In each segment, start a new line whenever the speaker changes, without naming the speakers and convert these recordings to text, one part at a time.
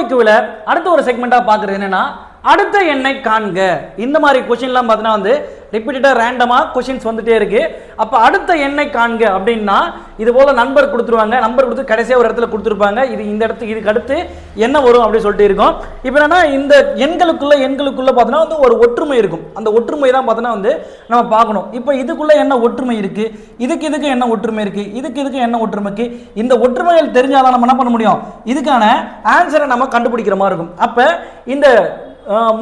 ஐக்குவில் அடுத்த ஒரு செக்மெண்ட்டாக பார்க்குறது என்னன்னா அடுத்த எண்ணை காண்க. இந்த மாதிரி கொஷின்லாம் பார்த்தீங்கன்னா வந்து ரிப்பீட்டடாக ரேண்டமாக கொஷின்ஸ் வந்துட்டே இருக்கு. அப்போ அடுத்த எண்ணை காண்க அப்படின்னா இது போல் நம்பர் கொடுத்துருவாங்க. நம்பர் கொடுத்து கடைசியாக ஒரு இடத்துல கொடுத்துருப்பாங்க. இது இந்த இடத்துக்கு இதுக்கு அடுத்து என்ன வரும் அப்படின்னு சொல்லிட்டு இருக்கோம். இப்போ என்னன்னா இந்த எண்களுக்குள்ள எண்களுக்குள்ள பார்த்தோன்னா வந்து ஒரு ஒற்றுமை இருக்கும். அந்த ஒற்றுமை தான் பார்த்தோன்னா வந்து நம்ம பார்க்கணும். இப்போ இதுக்குள்ள என்ன ஒற்றுமை இருக்கு? இதுக்கு இதுக்கு என்ன ஒற்றுமை இருக்கு? இதுக்கு இதுக்கு என்ன ஒற்றுமை இருக்குது இந்த ஒற்றுமைகள் தெரிஞ்சாதான் நம்ம என்ன பண்ண முடியும்? இதுக்கான ஆன்சரை நம்ம கண்டுபிடிக்கிற மாதிரி இருக்கும். அப்போ இந்த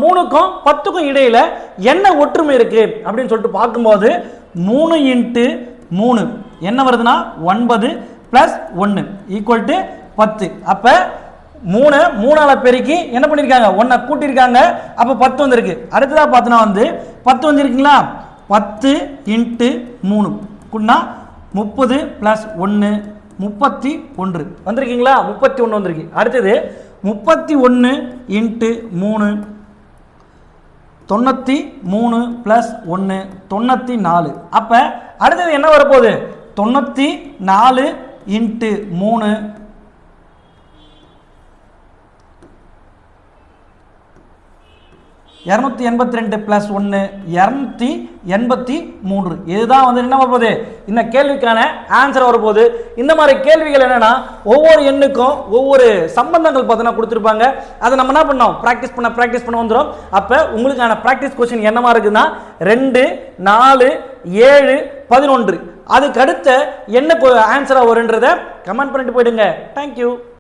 மூணுக்கும் பத்துக்கும் இடையில் என்ன ஒற்றுமை இருக்கு? அப்படின்னு சொல்லிட்டு பார்க்கும்போது மூணு இன்ட்டு மூணு. என்ன வருதுன்னா? ஒன்பது ப்ளஸ் ஒன்று ஈக்குவல் டு பத்து. அப்போ மூணு மூணால் பெருக்கி என்ன பண்ணியிருக்காங்க ஒன்றை கூட்டியிருக்காங்க அப்போ பத்து வந்திருக்கு. அடுத்ததாக பார்த்தோன்னா வந்து பத்து வந்துருக்குங்களா? பத்து இன்ட்டு மூணு. குன்னா முப்பது ப்ளஸ் ஒன்று முப்பத்தி ஒன்று. வந்திருக்கீங்களா? முப்பத்தி ஒன்று வந்திருக்கு. அடுத்தது முப்பத்தி ஒன்று இன்ட்டு மூணு. தொண்ணூற்றி மூணு ப்ளஸ் ஒன்று தொண்ணூற்றி நாலு. அப்போ அடுத்தது என்ன வரப்போகுது? தொண்ணூற்றி நாலு இன்ட்டு மூணு. இரநூத்தி எண்பத்தி ரெண்டு ப்ளஸ் ஒன்று இரநூத்தி எண்பத்தி மூன்று. இதுதான் வந்து என்ன வரப்போகுது? இந்த கேள்விக்கான ஆன்சர் வரப்போகுது. இந்த மாதிரி கேள்விகள் என்னன்னா ஒவ்வொரு எண்ணுக்கும் ஒவ்வொரு சம்பந்தங்கள் பார்த்தீங்கன்னா கொடுத்துருப்பாங்க. அதை நம்ம என்ன பண்ணோம்? ப்ராக்டிஸ் பண்ண ப்ராக்டிஸ் பண்ண வந்துடும் அப்போ உங்களுக்கான ப்ராக்டிஸ் கொஸ்டின் என்னமா இருக்குன்னா ரெண்டு நாலு ஏழு பதினொன்று. அதுக்கடுத்த என்ன ஆன்சராக வருன்றதை கமெண்ட் பண்ணிட்டு போயிடுங்க. தேங்க்யூ